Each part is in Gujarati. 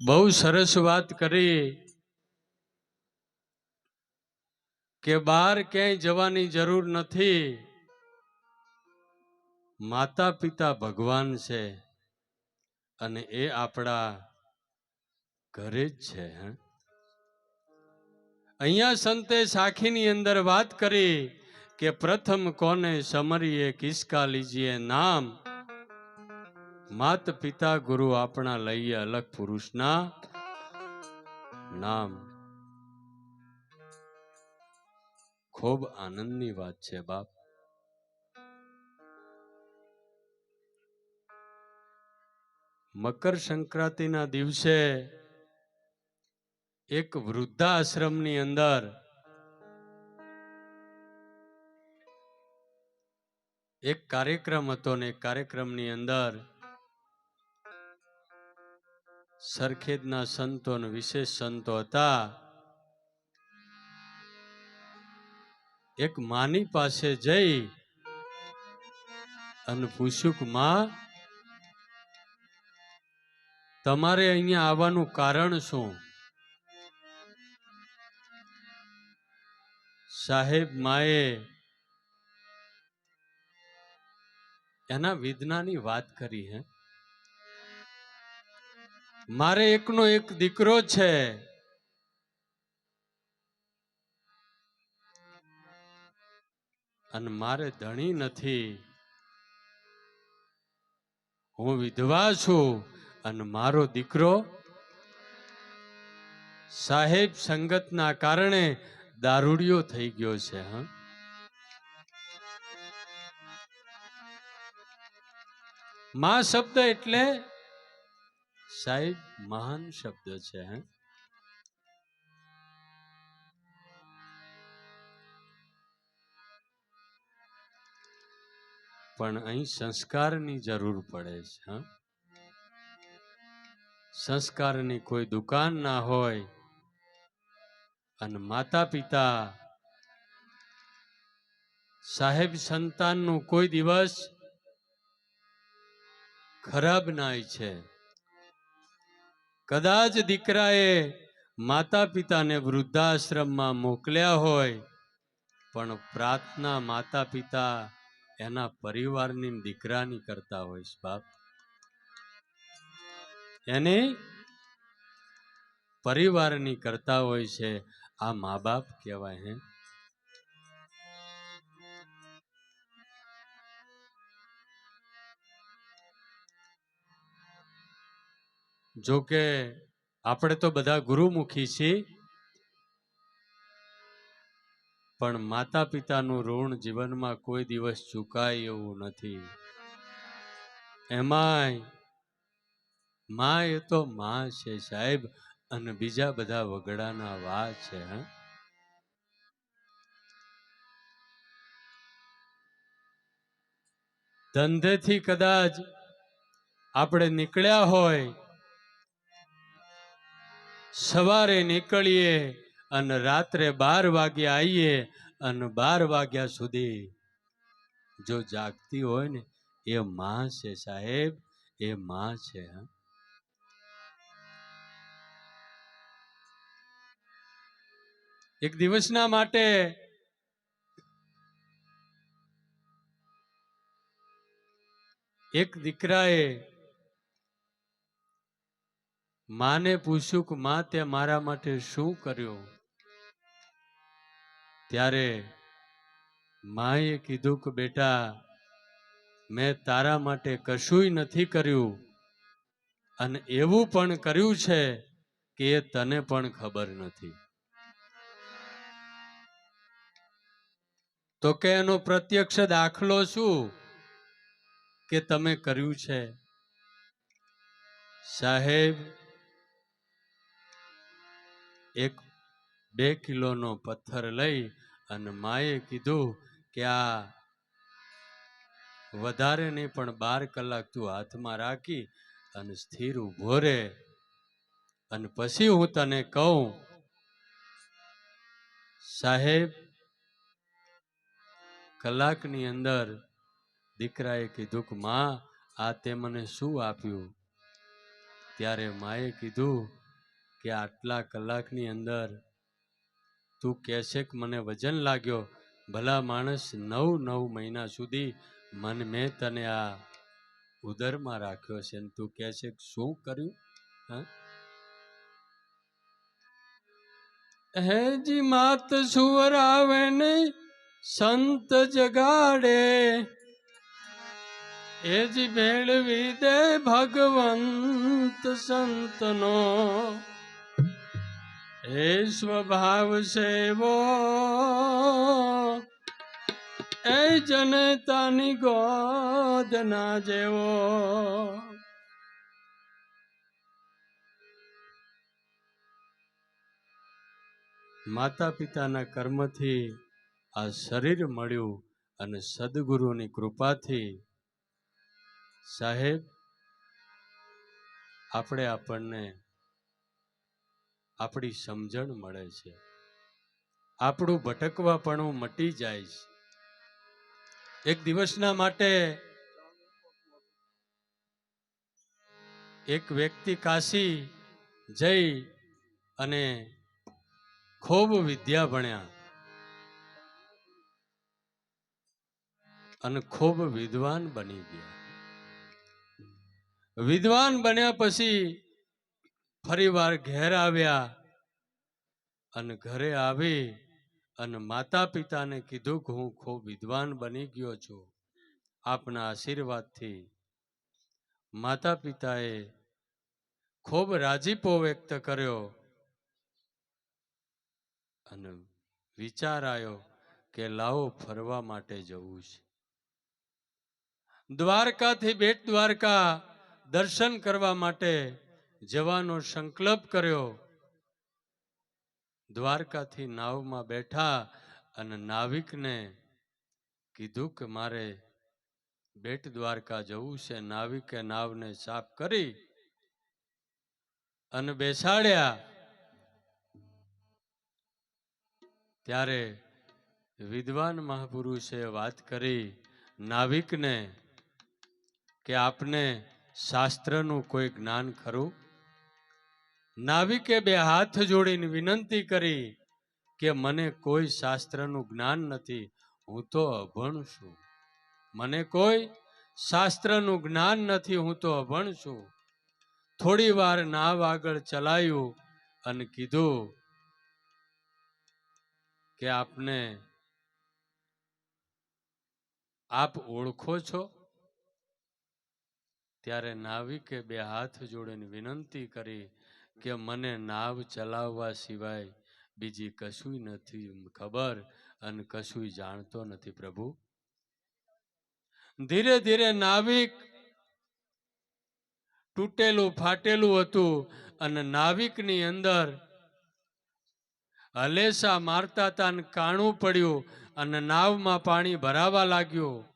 બહુ સરસ વાત કરી કે બહાર ક્યાંય જવાની જરૂર નથી. માતા પિતા ભગવાન છે અને એ આપણા ઘરે જ છે અહીંયા સંતે સાખીની અંદર વાત કરી કે પ્રથમ કોને સમરીએ, કિસકા લીજીએ નામ? માત પિતા ગુરુ આપણા લઈએ અલગ પુરુષના નામ. ખૂબ આનંદની વાત છે બાપ. મકર સંક્રાંતિના દિવસે એક વૃદ્ધાશ્રમની અંદર એક કાર્યક્રમ હતો ને કાર્યક્રમની અંદર સરખેજના સંતો વિશેષ સંતો હતા. એક માની પાસે જઈ અને પૂછ્યું કે, માં, તમારે અહીંયા આવવાનું કારણ શું? સાહેબ માએ એના વેદનાની વાત કરી, હે. મારે એકનો એક દીકરો છે. અને મારે ધણી નથી. હું વિધવા છું અને મારો દીકરો સાહેબ સંગતના કારણે દારૂડિયો થઈ ગયો છે, હા. માં શબ્દ એટલે સાહેબ, મહાન શબ્દ છે, હે. પણ અહીં સંસ્કારની જરૂર પડે છે, હા. સંસ્કારની કોઈ દુકાન ના હોય અને માતા પિતા સાહેબ સંતાનનું કોઈ દિવસ ખરાબ ના છે. કદાચ દીકરાએ માતા પિતાને વૃદ્ધાશ્રમમાં મોકલ્યા હોય, પણ પ્રાર્થના માતા પિતા એના પરિવારની દીકરાની કરતા હોય છે બાપ. એને પરિવારની કરતા હોય છે આ મા બાપ કહેવાય હે. જો કે આપણે તો બધા ગુરુમુખી છીએ, પણ માતા પિતાનું ઋણ જીવનમાં કોઈ દિવસ ચૂકાય એવું નથી. એમાંયમાં એ તો માં છે સાહેબ, અને બીજા બધા વગડાના વા છે ધંધેથી કદાચ આપણે નીકળ્યા હોય સવારે નીકળીએ અને રાત્રે બાર વાગે આવીએ અને બાર વાગ્યા સુધી જો જાગતી હોય ને, એ માં છે સાહેબ, એ માં છે, હા. એક દિવસના માટે એક દીકરાએ માને પૂછ્યું કે, માં, તે મારા માટે શું કર્યું? ત્યારે માએ કીધું કે, બેટા, મેં તારા માટે કશુંય નથી કર્યું અને એવું પણ કર્યું છે કે તને પણ ખબર નથી. તો કે, એનો પ્રત્યક્ષ દાખલો શું કે તમે કર્યું છે? સાહેબ એક બે કિલોનો પથ્થર લઈ અને માએ કીધું કે આ વધારે નહીં, પણ બાર કલાક તું હાથમાં રાખી અને સ્થિર ઊભો રહે અને પછી હું તને કહું, સાહેબ, કલાકની અંદર દીકરાએ કીધું કે, માં, આ તે મને શું આપ્યું? ત્યારે માએ કીધું કે આટલા કલાકની અંદર તું કહેશે કે મને વજન લાગ્યો? ભલા માણસ નવ નવ મહિના સુધી મન મેં તને આ ઉદરમાં રાખ્યો છે ને તું કહે છે શું કર્યું? હેજી માત સુવર આવે ને સંત જગાડે એજી ભેળવી દે ભગવંત સંતનો. એ સ્વભાવ સેવો, એ જનતાની ગોદના જેવો. માતા પિતાના કર્મથી આ શરીર મળ્યું અને સદગુરુની કૃપાથી. સાહેબ, આપણે આપણને આપણી સમજણ મળે છે. આપણું ભટકવાપણું મટી જાય છે. એક દિવસના માટે એક વ્યક્તિ કાશી જઈ અને ખૂબ વિદ્યા ભણ્યા. અને ખૂબ વિદ્વાન બની ગયા. વિદ્વાન બન્યા પછી ફરીવાર ઘેર આવ્યા અને ઘરે આવી અને માતા પિતાને કીધું કે હું ખૂબ વિદ્વાન બની ગયો છું આપના આશીર્વાદથી. માતા પિતાએ ખૂબ રાજીપો વ્યક્ત કર્યો અને વિચાર આવ્યો કે લાવો ફરવા માટે જવું છે. દ્વારકાથી બેટ દ્વારકા દર્શન કરવા માટે જવાનો સંકલ્પ કર્યો. દ્વારકાથી નાવમાં બેઠા અને નાવિકને કીધું કે મારે બેટ દ્વારકા જવું છે. નાવિકે નાવને સાફ કરી અને બેસાડ્યા. ત્યારે વિદ્વાન મહાપુરુષે વાત કરી નાવિકને કે આપને શાસ્ત્રનું કોઈ જ્ઞાન ખરું? નાવિકે બે હાથ જોડીને વિનંતી કરી કે મને કોઈ શાસ્ત્રનું જ્ઞાન નથી, હું તો અભણ છું. મને કોઈ શાસ્ત્રનું જ્ઞાન નથી, હું તો અભણ છું. થોડી વાર નાવ આગળ ચલાયું અને કીધું કે આપને, આપ ઓળખો છો? ત્યારે નાવિકે બે હાથ જોડીને વિનંતી કરી કે મને નાવ ચલાવવા સિવાય બીજી કશું નથી ખબર અને કશું જાણતો નથી પ્રભુ. ધીરે ધીરે નાવિક તૂટેલું, ફાટેલું હતું અને નાવિકની અંદર હલેસા મારતા હતા અને કાણું પડ્યું અને નાવમાં પાણી ભરાવા લાગ્યું.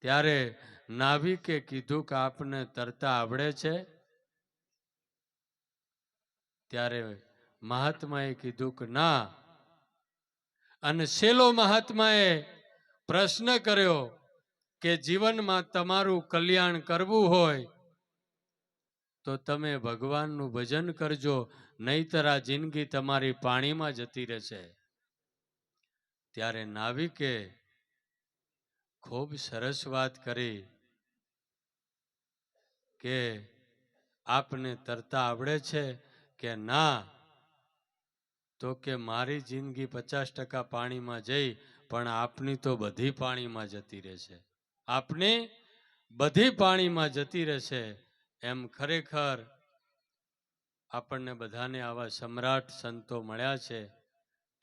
ત્યારે નાવિકે કીધું કે આપને તરતા આવડે છે? ત્યારે મહાત્માએ કીધું કે ના. અને છેલ્લો મહાત્માએ પ્રશ્ન કર્યો કે જીવનમાં તમારું કલ્યાણ કરવું હોય તો તમે ભગવાનનું ભજન કરજો, નહીતર આ જિંદગી તમારી પાણીમાં જતી રહેશે. ત્યારે નાવિકે ખૂબ સરસ વાત કરી કે આપને તરતા આવડે છે કે ના, તો કે મારી જિંદગી પચાસ ટકા પાણીમાં જઈ, પણ આપની તો બધી પાણીમાં જતી રહેશે. આપની બધી પાણીમાં જતી રહેશે. એમ ખરેખર આપણને બધાને આવા સમ્રાટ સંતો મળ્યા છે,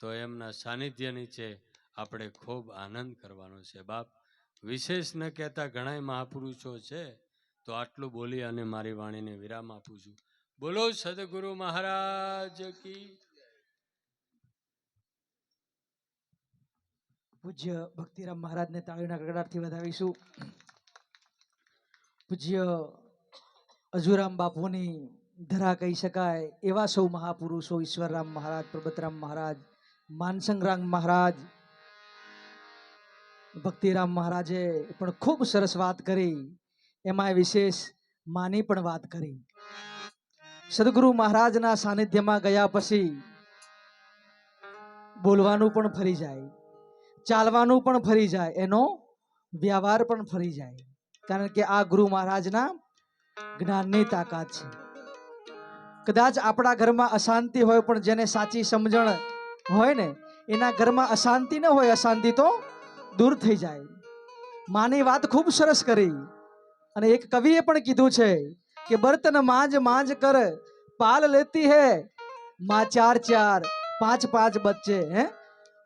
તો એમના સાનિધ્ય નીચે આપણે ખૂબ આનંદ કરવાનો છે. બાપ, વિશેષ ન કહેતા ઘણાય મહાપુરુષો છે, તો આટલું બોલી અને મારી વાણીને વિરામ આપું છું. બોલો સદગુરુ મહારાજ કી પૂજ્ય ભક્તિરામ મહારાજને તાળીના ગગડાટથી વધાવીશું. પૂજ્ય અજુરામ બાપુની ધરા કહી શકાય એવા સૌ મહાપુરુષો ઈશ્વરરામ મહારાજ પ્રબતરામ મહારાજ માનસંગરામ મહારાજ, ભક્તિરામ મહારાજે પણ ખૂબ સરસ વાત કરી. એમાં વિશેષ માની પણ વાત કરી. સદગુરુ મહારાજના સાનિધ્યમાં ગયા પછી બોલવાનું પણ ફરી જાય, ચાલવાનું પણ ફરી જાય, એનો વ્યવહાર પણ ફરી જાય. કારણ કે આ ગુરુ મહારાજના જ્ઞાનની તાકાત છે. કદાચ આપણા ઘરમાં અશાંતિ હોય પણ જેને સાચી સમજણ હોય ને, એના ઘરમાં અશાંતિ ન હોય, અશાંતિ તો દૂર થઈ જાય. માની વાત ખૂબ સરસ કરી અને એક કવિએ પણ કીધું છે કે બર્તન માંજ માંજ કર પાલ લેતી હે માં ચાર ચાર પાંચ પાંચ બચ્ચે હે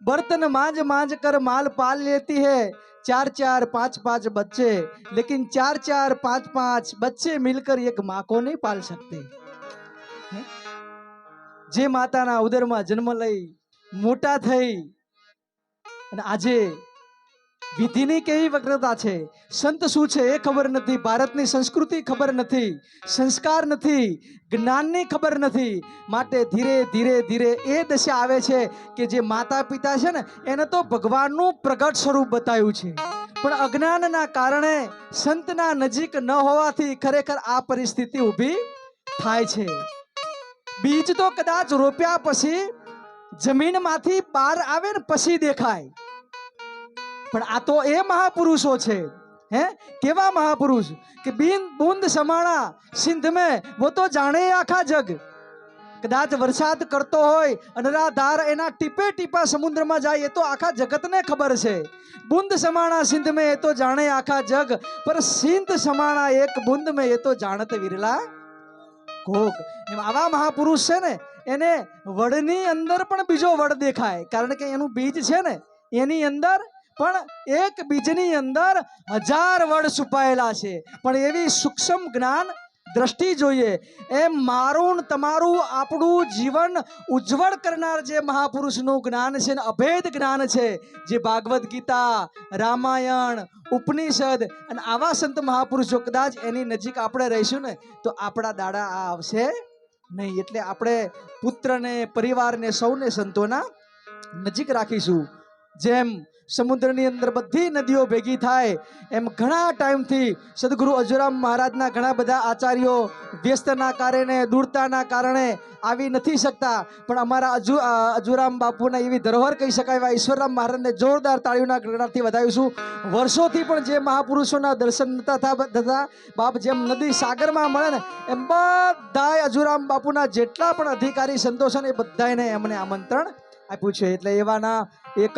बर्तन मांझ मांझ कर माल पाल लेती है चार चार पांच पांच बच्चे लेकिन चार चार पांच पांच बच्चे मिलकर एक माँ को नहीं पाल सकते હે? જે માતાના ઉદરમાં જન્મ લઈ મોટા થઈ અને આજે વિધિની કેવી વક્રતા છે? સંત શું છે એ ખબર નથી, ભારતની સંસ્કૃતિ ખબર નથી, સંસ્કાર નથી, જ્ઞાનની ખબર નથી. માટે ધીરે ધીરે ધીરે એ દશા આવે છે કે જે માતા પિતા છે ને, એને તો ભગવાનનું પ્રગટ સ્વરૂપ બતાવ્યું છે. પણ અજ્ઞાનના કારણે સંતના નજીક ન હોવાથી ખરેખર આ પરિસ્થિતિ ઊભી થાય છે. બીજ તો કદાચ રોપ્યા પછી જમીનમાંથી બહાર આવે ને, પછી દેખાય. પણ આ તો એ મહાપુરુષો છે. હે? કેવા મહાપુરુષ? કે બિન બુંદ સમાણા, સિંધ મેં, વો તો જાણે આખા જગ. કદાચ વરસાદ કરતો હોય, અનરાધાર એના ટીપે ટીપા સમુદ્રમાં જાય, એ તો આખા જગતને ખબર છે. બુંદ સમાણા, સિંધ મેં, એ તો જાણે આખા જગ. પર સિંધ સમાણા એક, બુંદ મેં, એ તો જાણત વિરલા કોક. એમ આવા મહાપુરુષ છે ને, એને વડની અંદર પણ બીજો વડ દેખાય. કારણ કે એનું બીજ છે ને, એની અંદર પણ એક બીજની અંદર હજાર વડ છુપાયેલા છે. પણ એવી સૂક્ષ્મ જ્ઞાન દ્રષ્ટિ જોઈએ, એમ મારું તમારું આપણું જીવન ઉજ્જવળ કરનાર જે મહાપુરુષનું જ્ઞાન છે ને અભેદ જ્ઞાન છે, જે ભાગવદ્ ગીતા, રામાયણ, ઉપનિષદ અને આવા સંત મહાપુરુષ કદાચ એની નજીક આપણે રહીશું ને, તો આપણા દાડા આ આવશે નહીં. એટલે આપણે પુત્રને, પરિવારને, સૌને સંતોના નજીક રાખીશું. જેમ સમુદ્રની અંદર બધી નદીઓ ભેગી થાય. એમ ઘણા ટાઈમથી સદગુરુ અજુરામ મહારાજના ઘણા બધા આચાર્યો વ્યસ્તના કારણે, દૂરતાના કારણે આવી નથી શકતા. પણ અમારા અજુ અજુરામ બાપુના એવી ધરોહર કહી શકાય એવા ઈશ્વરરામ મહારાજને જોરદાર તાળીઓના ગણનાથી વધાવીશું વર્ષોથી પણ જે મહાપુરુષોના દર્શન નતા થતા, બાપ જેમ નદી સાગરમાં મળે ને, એમ બધાય અજુરામ બાપુના જેટલા પણ અધિકારી, સંતોષો ને એ બધાને એમને આમંત્રણ આપ્યું છે. એટલે એવાના એક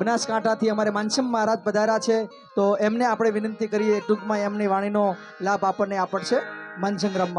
બનાસકાંઠાથી અમારે માનસમ મહારાજ પધાર્યા છે. તો એમને આપણે વિનંતી કરીએ, ટૂંકમાં એમની વાણીનો લાભ આપણને આપશે માનસંગ્રામમાં